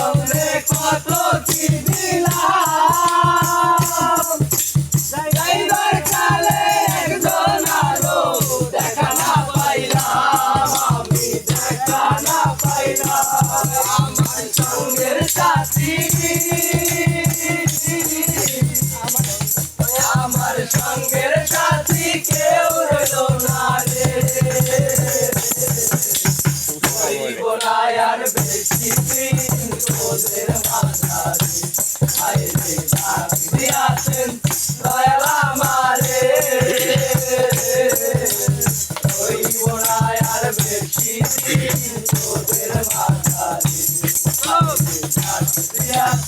আমরা কত দিন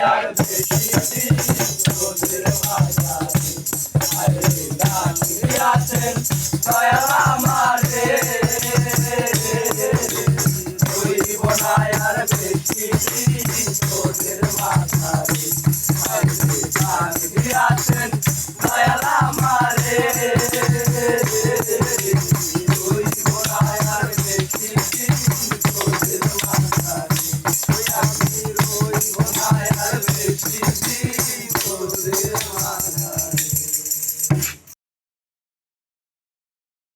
না আর